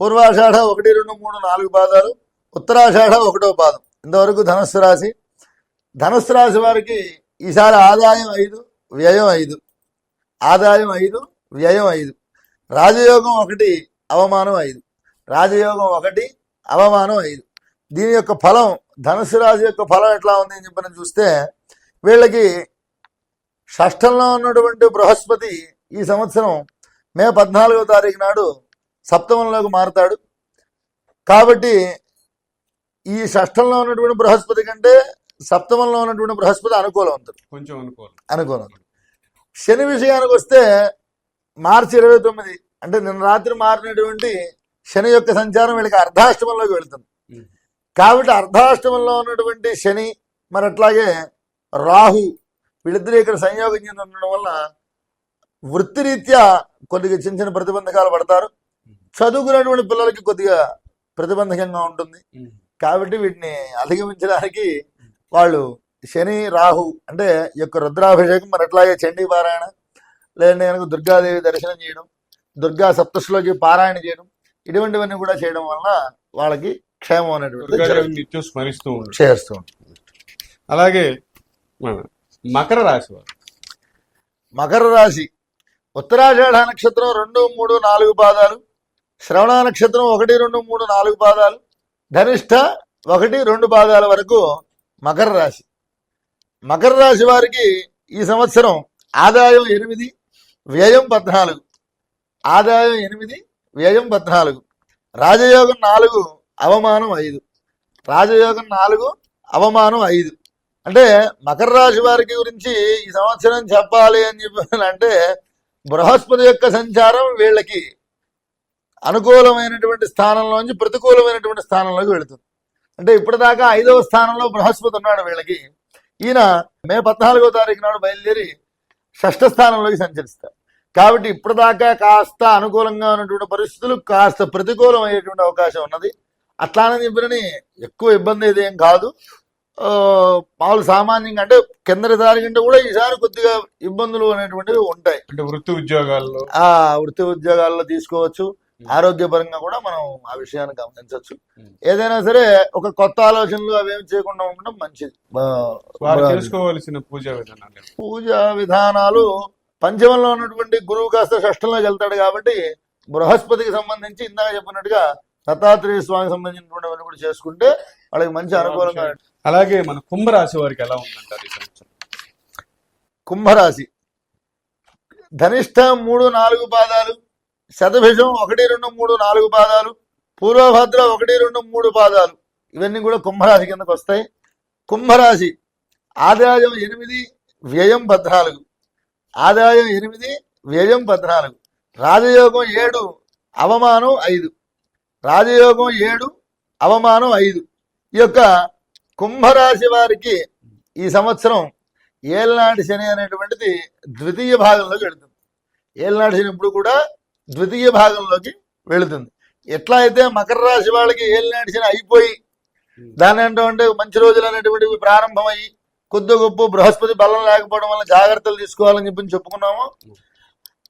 పూర్వాషాఢ ఒకటి రెండు మూడు నాలుగు పాదాలు ఉత్తరాషాఢ ఒకటో పాదం. ఇంతవరకు ధనుస్సు రాశి. ధనుస్సు రాశి వారికి ఈసారి ఆదాయం ఐదు వ్యయం ఐదు. ఆదాయం ఐదు వ్యయం ఐదు. రాజయోగం ఒకటి అవమానం ఐదు. రాజయోగం ఒకటి అవమానం ఐదు. దీని యొక్క ఫలం ధనుసు రాశి యొక్క ఫలం ఎట్లా ఉంది అని చెప్పని చూస్తే వీళ్ళకి షష్ఠంలో ఉన్నటువంటి బృహస్పతి ఈ సంవత్సరం మే పద్నాలుగో తారీఖు నాడు సప్తమంలోకి మారుతాడు. కాబట్టి ఈ షష్ఠంలో ఉన్నటువంటి బృహస్పతి కంటే సప్తమంలో ఉన్నటువంటి బృహస్పతి అనుకూలవంతుడు. కొంచెం అనుకోవాలి అనుకూలం శని విషయానికి వస్తే మార్చి ఇరవై తొమ్మిది అంటే నిన్న రాత్రి మారినటువంటి శని యొక్క సంచారం వీళ్ళకి అర్ధాష్టమంలోకి వెళుతుంది. కాబట్టి అర్ధాష్టమంలో ఉన్నటువంటి శని మరి అట్లాగే రాహు వీళ్ళిద్దరూ ఇక్కడ సంయోగం చెంది ఉండడం వల్ల వృత్తిరీత్యా కొద్దిగా చిన్న చిన్న ప్రతిబంధకాలు పడతారు. చదువుకునేటువంటి పిల్లలకి కొద్దిగా ప్రతిబంధకంగా ఉంటుంది. కాబట్టి వీటిని అధిగమించడానికి వాళ్ళు శని రాహు అంటే యొక్క రుద్రాభిషేకం మరి అట్లాగే చండీ పారాయణ లేదంటే కనుక దుర్గాదేవి దర్శనం చేయడం దుర్గా సప్తశ్లోకి పారాయణ చేయడం ఇటువంటివన్నీ కూడా చేయడం వలన వాళ్ళకి క్షేమం నిత్యం స్మరిస్తూ చేస్తూ. అలాగే మకర రాశి మకర రాశి ఉత్తరాషాఢ నక్షత్రం రెండు మూడు నాలుగు పాదాలు. శ్రవణ నక్షత్రం ఒకటి రెండు మూడు నాలుగు పాదాలు. ధనిష్ట ఒకటి రెండు పాదాల వరకు మకర రాశి. మకర రాశి వారికి ఈ సంవత్సరం ఆదాయం ఎనిమిది వ్యయం పద్నాలుగు. ఆదాయం ఎనిమిది వ్యయం పద్నాలుగు. రాజయోగం నాలుగు అవమానం ఐదు. రాజయోగం నాలుగు అవమానం ఐదు. అంటే మకర రాశి వారికి గురించి ఈ సంవత్సరం చెప్పాలి అని చెప్పాలంటే బృహస్పతి యొక్క సంచారం వీళ్ళకి అనుకూలమైనటువంటి స్థానంలోంచి ప్రతికూలమైనటువంటి స్థానంలోకి వెళుతుంది. అంటే ఇప్పటిదాకా ఐదవ స్థానంలో బృహస్పతి ఉన్నాడు వీళ్ళకి. ఈయన మే పద్నాలుగో తారీఖు నాడు బయలుదేరి షష్ఠ స్థానంలోకి సంచరిస్తారు కాబట్టి ఇప్పటిదాకా కాస్త అనుకూలంగా ఉన్నటువంటి పరిస్థితులు కాస్త ప్రతికూలం అయ్యేటువంటి అవకాశం ఉన్నది. అట్లానే చెప్పినని ఎక్కువ ఇబ్బంది అయితే ఏం కాదు. మామూలు సామాన్యంగా అంటే కిందటి దారి కంటే కూడా ఈసారి కొద్దిగా ఇబ్బందులు అనేటువంటివి ఉంటాయి. అంటే వృత్తి ఉద్యోగాల్లో. ఆ వృత్తి ఉద్యోగాల్లో తీసుకోవచ్చు. ఆరోగ్యపరంగా కూడా మనం ఆ విషయాన్ని గమనించవచ్చు. ఏదైనా సరే ఒక కొత్త ఆలోచనలు అవేమి చేయకుండా ఉండడం మంచిది. చేసుకోవాల్సిన పూజా విధానాలు? పూజా విధానాలు పంచమంలో ఉన్నటువంటి గురువు కాస్త షష్టంలోకి వెళ్తాడు కాబట్టి బృహస్పతికి సంబంధించి ఇందాక చెప్పినట్టుగా దత్తాత్రేయ స్వామికి సంబంధించినటువంటివన్నీ కూడా చేసుకుంటే వాళ్ళకి మంచి అనుకూలంగా అలాగే మన కుంభరాశి వారికి ఎలా ఉందంటారు కుంభరాశి. ధనిష్ట మూడు నాలుగు పాదాలు. శతభిషం ఒకటి రెండు మూడు నాలుగు పాదాలు పూర్వభద్ర ఒకటి రెండు మూడు పాదాలు. ఇవన్నీ కూడా కుంభరాశి కిందకు వస్తాయి. కుంభరాశి ఆదాయం ఎనిమిది వ్యయం పద్నాలుగు. ఆదాయం ఎనిమిది వ్యయం పద్నాలుగు. రాజయోగం ఏడు అవమానం ఐదు. రాజయోగం ఏడు అవమానం ఐదు. ఈ యొక్క కుంభరాశి వారికి ఈ సంవత్సరం ఏలనాటి శని అనేటువంటిది ద్వితీయ భాగంలో పెడుతుంది ఏలనాటి శని ఇప్పుడు కూడా ద్వితీయ భాగంలోకి వెళుతుంది. ఎట్లా అయితే మకర రాశి వాళ్ళకి ఏలినాటి శని అయిపోయి దాని అంటే మంచి రోజులు అనేటువంటివి ప్రారంభమయ్యి కొద్ది గొప్ప బృహస్పతి బలం లేకపోవడం వల్ల జాగ్రత్తలు తీసుకోవాలని చెప్పి చెప్పుకున్నాము.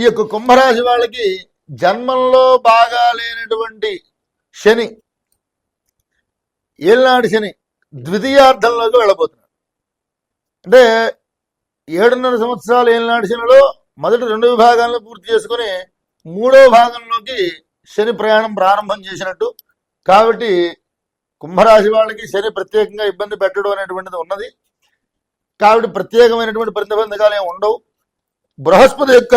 ఈ యొక్క కుంభరాశి వాళ్ళకి జన్మంలో బాగా లేనటువంటి శని ఏలినాటి శని ద్వితీయార్థంలోకి వెళ్ళబోతున్నాడు. అంటే ఏడున్నర సంవత్సరాలు ఏలినాటి శనిలో మొదటి రెండు విభాగాలను పూర్తి చేసుకుని మూడో భాగంలోకి శని ప్రయాణం ప్రారంభం చేసినట్టు. కాబట్టి కుంభరాశి వాళ్ళకి శని ప్రత్యేకంగా ఇబ్బంది పెట్టడం అనేటువంటిది ఉన్నది. కాబట్టి ప్రత్యేకమైనటువంటి ప్రతిబంధకాలు ఏమి ఉండవు. బృహస్పతి యొక్క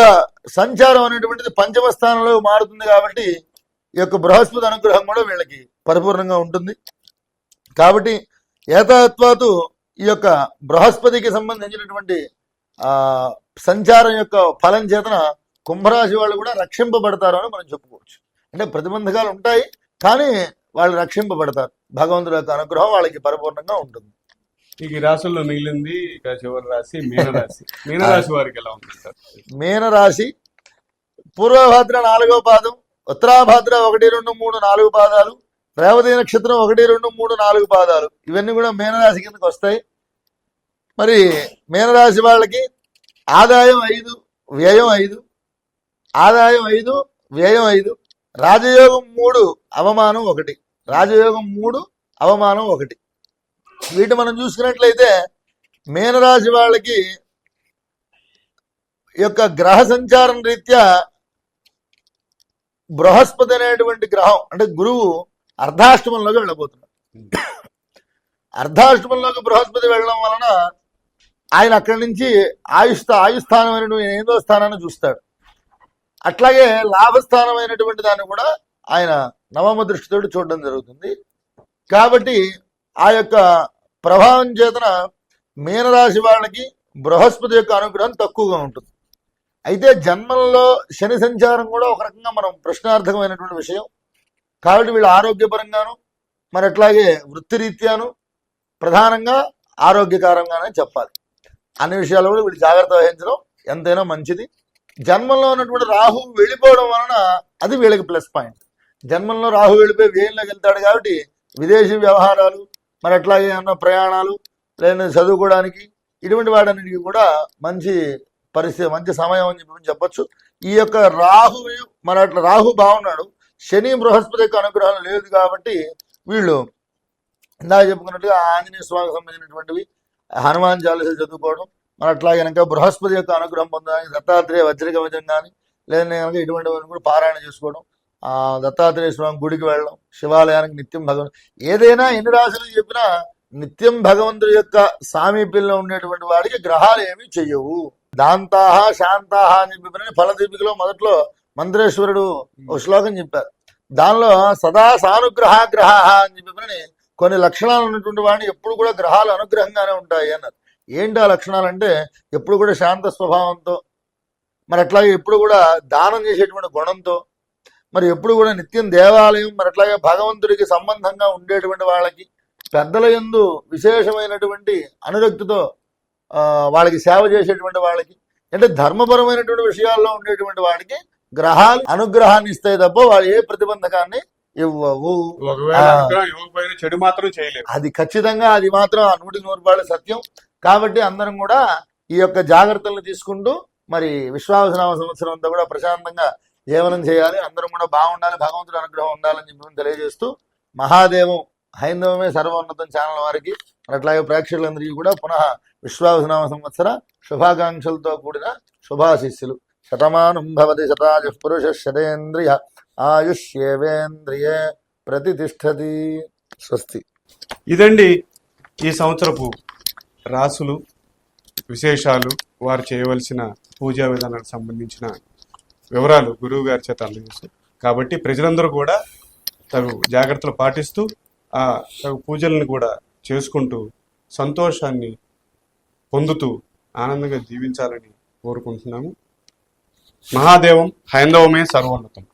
సంచారం అనేటువంటిది పంచమ స్థానంలో మారుతుంది కాబట్టి ఈ యొక్క బృహస్పతి అనుగ్రహం కూడా వీళ్ళకి పరిపూర్ణంగా ఉంటుంది. కాబట్టి ఏతాత్వాతు ఈ యొక్క బృహస్పతికి సంబంధించినటువంటి ఆ సంచారం యొక్క ఫలం చేతన కుంభరాశి వాళ్ళు కూడా రక్షింపబడతారు అని మనం చెప్పుకోవచ్చు. అంటే ప్రతిబంధకాలు ఉంటాయి కానీ వాళ్ళు రక్షింపబడతారు. భగవంతుడి యొక్క అనుగ్రహం వాళ్ళకి పరిపూర్ణంగా ఉంటుంది. ఇక ఈ రాశుల్లో మిగిలింది ఇక చివరి రాశి మీనరాశి. మీనరాశి వారికి ఎలా ఉందంటారు మీనరాశి పూర్వభాద్ర నాలుగో పాదం ఉత్తరాభాద్ర ఒకటి రెండు మూడు నాలుగు పాదాలు రేవతి నక్షత్రం ఒకటి రెండు మూడు నాలుగు పాదాలు. ఇవన్నీ కూడా మీనరాశి కిందకి వస్తాయి. మరి మీనరాశి వాళ్ళకి ఆదాయం ఐదు వ్యయం ఐదు ఆదాయం ఐదు వ్యయం ఐదు రాజయోగం మూడు అవమానం ఒకటి. రాజయోగం మూడు అవమానం ఒకటి. వీటి మనం చూసుకున్నట్లయితే మీనరాశి వాళ్ళకి యొక్క గ్రహ సంచారం రీత్యా బృహస్పతి అనేటువంటి గ్రహం అంటే గురువు అర్ధాష్టమంలోకి వెళ్ళబోతున్నాడు. అర్ధాష్టమంలోకి బృహస్పతి వెళ్ళడం వలన ఆయన అక్కడి నుంచి ఆయుస్థ ఆయుస్థానమైనటువంటి ఎనిమిదో స్థానాన్ని చూస్తాడు. అట్లాగే లాభస్థానమైనటువంటి దాన్ని కూడా ఆయన నవమ దృష్టితోటి చూడడం జరుగుతుంది. కాబట్టి ఆ యొక్క ప్రభావం చేతన మీనరాశి వాళ్ళకి బృహస్పతి యొక్క అనుగ్రహం తక్కువగా ఉంటుంది. అయితే జన్మల్లో శని సంచారం కూడా ఒక రకంగా మనం ప్రశ్నార్థకమైనటువంటి విషయం. కాబట్టి వీళ్ళు ఆరోగ్యపరంగాను మరి అట్లాగే వృత్తిరీత్యాను ప్రధానంగా ఆరోగ్యకరంగానే చెప్పాలి. అన్ని విషయాలు కూడా వీళ్ళు జాగ్రత్త వహించడం ఎంతైనా మంచిది. జన్మంలో ఉన్నటువంటి రాహు వెళ్ళిపోవడం వలన అది వీళ్ళకి ప్లస్ పాయింట్. జన్మంలో రాహు వెళ్ళిపోయి వేయంలోకి వెళ్తాడు కాబట్టి విదేశీ వ్యవహారాలు మరి అట్లాగే ఏమన్నా ప్రయాణాలు లేదా చదువుకోవడానికి ఇటువంటి వాటన్నిటికీ కూడా మంచి పరిస్థితి మంచి సమయం అని చెప్పి చెప్పొచ్చు. ఈ యొక్క రాహు మరి అట్లా రాహు బాగున్నాడు శని బృహస్పతి యొక్క అనుగ్రహం లేదు కాబట్టి వీళ్ళు ఇందాక చెప్పుకున్నట్టుగా ఆంజనేయ స్వామికి సంబంధించినటువంటివి హనుమాన్ చాలీస చదువుకోవడం మరి అట్లా కనుక బృహస్పతి యొక్క అనుగ్రహం పొందడానికి దత్తాత్రేయ వజ్రిక వచం కానీ లేదంటే కనుక ఇటువంటివన్నీ కూడా పారాయణ చేసుకోవడం ఆ దత్తాత్రేయ స్వామి గుడికి వెళ్ళడం శివాలయానికి నిత్యం భగవంతు ఏదైనా ఎన్ని రాశులు చెప్పినా నిత్యం భగవంతుడి యొక్క సామీప్యంలో ఉండేటువంటి వాడికి గ్రహాలు ఏమీ చెయ్యవు. దాంతాహ శాంతాహ అని చెప్పిన ఫలదీపికలో మొదట్లో మంత్రేశ్వరుడు ఒక శ్లోకం చెప్పారు. దానిలో సదా సానుగ్రహ గ్రహ అని చెప్పిన కొన్ని లక్షణాలు ఉన్నటువంటి వాడిని ఎప్పుడు కూడా గ్రహాలు అనుగ్రహంగానే ఉంటాయి అన్నారు. ఏంటి ఆ లక్షణాలు అంటే ఎప్పుడు కూడా శాంత స్వభావంతో మరి అట్లాగే ఎప్పుడు కూడా దానం చేసేటువంటి గుణంతో మరి ఎప్పుడు కూడా నిత్యం దేవాలయం మరి అట్లాగే భగవంతుడికి సంబంధంగా ఉండేటువంటి వాళ్ళకి పెద్దల యందు విశేషమైనటువంటి అనురక్తితో ఆ, వాళ్ళకి సేవ చేసేటువంటి వాళ్ళకి అంటే ధర్మపరమైనటువంటి విషయాల్లో ఉండేటువంటి వాడికి గ్రహాలు అనుగ్రహాన్ని ఇస్తాయి తప్ప వాళ్ళు ఏ ప్రతిబంధకాన్ని ఇవ్వవు. చెడు మాత్రం చేయలేరు అది ఖచ్చితంగా అది మాత్రం ఆ నూటికి నూరు సత్యం. కాబట్టి అందరం కూడా ఈ యొక్క జాగ్రత్తలను తీసుకుంటూ మరి విశ్వాసనామ సంవత్సరం అంతా కూడా ప్రశాంతంగా జీవనం చేయాలి. అందరం కూడా బాగుండాలి భగవంతుడు అనుగ్రహం ఉండాలని చెప్పి తెలియజేస్తూ మహాదేవం హైందవమే సర్వోన్నతం ఛానల్ వారికి అట్లాగే ప్రేక్షకులందరికీ కూడా పునః విశ్వాసనామ సంవత్సర శుభాకాంక్షలతో కూడిన శుభాశిస్సులు. శతమానం భవతి శతాయు పురుష శతేంద్రియ ఆయుష్యేవేంద్రియే ప్రతిష్టతి. స్వస్తి. ఇదండి ఈ సంవత్సరపు రాసులు విశేషాలు వారు చేయవలసిన పూజా విధానానికి సంబంధించిన వివరాలు గురువు గారి చేత అందజేశారు కాబట్టి ప్రజలందరూ కూడా తగు జాగ్రత్తలు పాటిస్తూ ఆ తగు పూజలను కూడా చేసుకుంటూ సంతోషాన్ని పొందుతూ ఆనందంగా జీవించాలని కోరుకుంటున్నాము. మహాదేవం హైందవమే సర్వోన్నతం.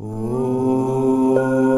ఓ